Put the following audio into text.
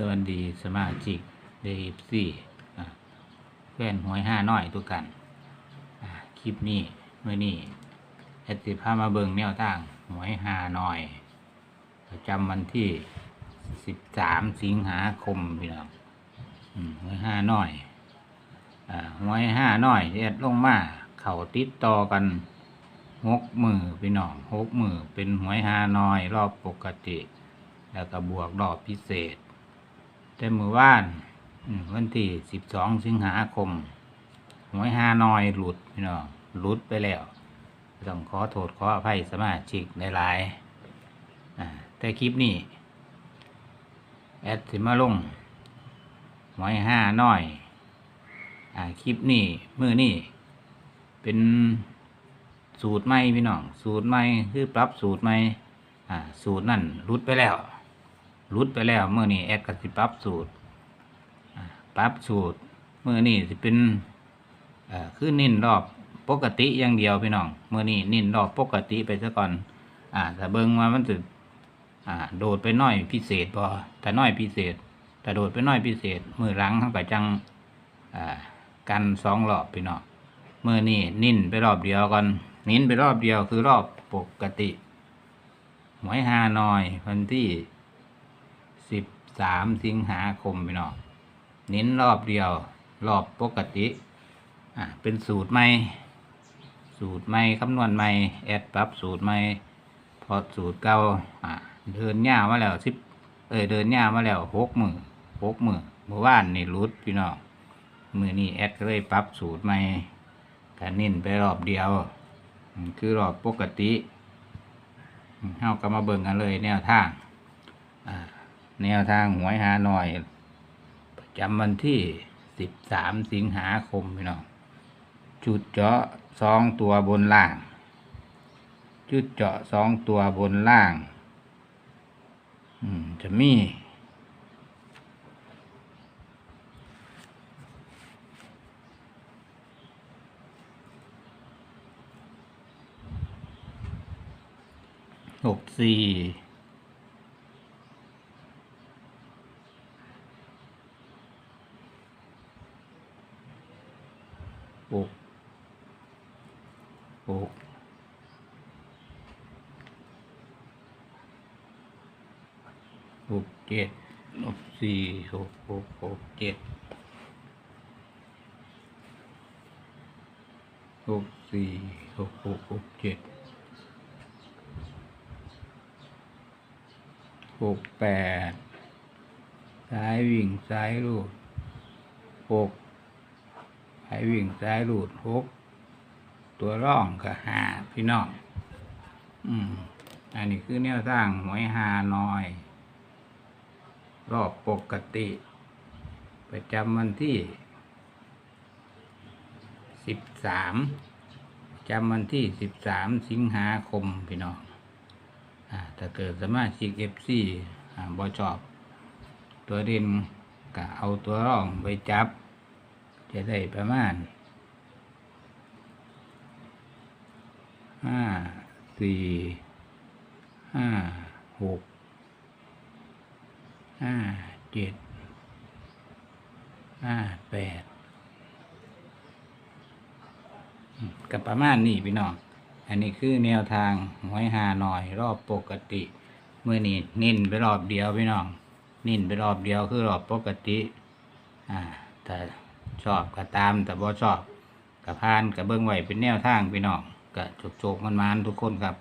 สวัสดีสมาชิกเดฟซี่แฟนหวยห้าน้อยทุกกัน คลิปนี้เมื่อนี้แอดสิพามาเบิงแนวทางหวยห้าน้อยประจำวันที่สิบสามสิงหาคมพี่น้องหวยห้าน้อยหวยห้าน้อยแอดลงมาเข่าติดต่อกันหกมือพี่น้องหกมือเป็นหวยห้าน้อยรอบปกติ แล้วก็บวกรอบพิเศษ แต่มือว่านวันที่สิบสองสิงหาคมหวยฮานอยหลุดพี่น้องหลุดไปแล้วต้องขอโทษขออภัยสมาชิกหลายๆแต่คลิปนี้ แอดสิมาลงหวยห้าน้อยอคลิปนี้มือนี่เป็นสูตรใหม่พี่น้อง สูตรใหม่คือปรับสูตรใหม่สูตรนั่นหลุดไปแล้ว รุดไปแล้วเมื่อนี้แอดก็สิปรับสูตรปรับสูตรเมื่อนี้สิเป็นเอ่อคือนิ่นรอบปกติอย่างเดียวพี่น้องเมื่อนี้นิ่นรอบปกติไปซะก่อนอ่าถ้าเบิ่งว่ามันจะอ่าโดดไปน้อยพิเศษพอถ้าน้อยพิเศษถ้าโดดไปน้อยพิเศษ มือหลังเขาก็จังอ่ากันสองรอบพี่น้องเมื่อนี้นิ่นไปรอบเดียวก่อนนิ่นไปรอบเดียวคือรอบปกติหวยฮานอยวันที่ สามสิงหาคมพี่น้องเน้นรอบเดียว รอบปกติ อ่าเป็นสูตรใหม่ สูตรใหม่คำนวณใหม่ แอดปรับสูตรใหม่ พอสูตรเก่าอ่าเดินหญ้ามาแล้วสิบเออเดินหญ้ามาแล้วหกมือหกมือเมื่อวานนี่รุดพี่น้องมือนี้แอดก็เลยปรับสูตรใหม่กันนิ่นไปรอบเดียว คือรอบปกติอืมเราก็มาเบิ่งกันเลยแนวทางอ่า แนวทางหวยหาหน่อย ประจำวันที่สิบสามสิงหาคมพี่น้องจุดเจาะสองตัวบนล่าง จุดเจาะสองตัวบนล่าง อืม จะมีหกสี่ หกหกหกเจ็ดลบสี่หกหกหกเจ็ดหกสี่หกหกหกเจ็ดหกแปดซ้ายวิ่งซ้ายลูดหก ให้วิ่งซ้ายรูดหกตัวร่องก็หาพี่น้องอืมอันนี้คือแนวสร้างหวยหาน้อย รอบปกติ ประจำวันที่สิบสามจำวันที่สิบสามสิงหาคมพี่น้องอ่าถ้าเกิดสมาชิกเอฟซีอ่าบอชอบ ตัวเด่นก็เอาตัวร่องไปจับ จะได้ประมาณห้าสี่ห้าหกห้าเจ็ดห้าแปดกับประมาณนี้พี่น้อง อันนี้คือแนวทางหวยหาหน่อยรอบปกติเมื่อนี้นิ่นไปรอบเดียวพี่น้อง นิ่นไปรอบเดียวคือรอบปกติ อ่าแต่ ชอบก็ตามแต่บ่ชอบก็พานก็เบิ่งไว้เป็นแนวทางพี่น้องก็โจกๆมันๆทุกคนครับ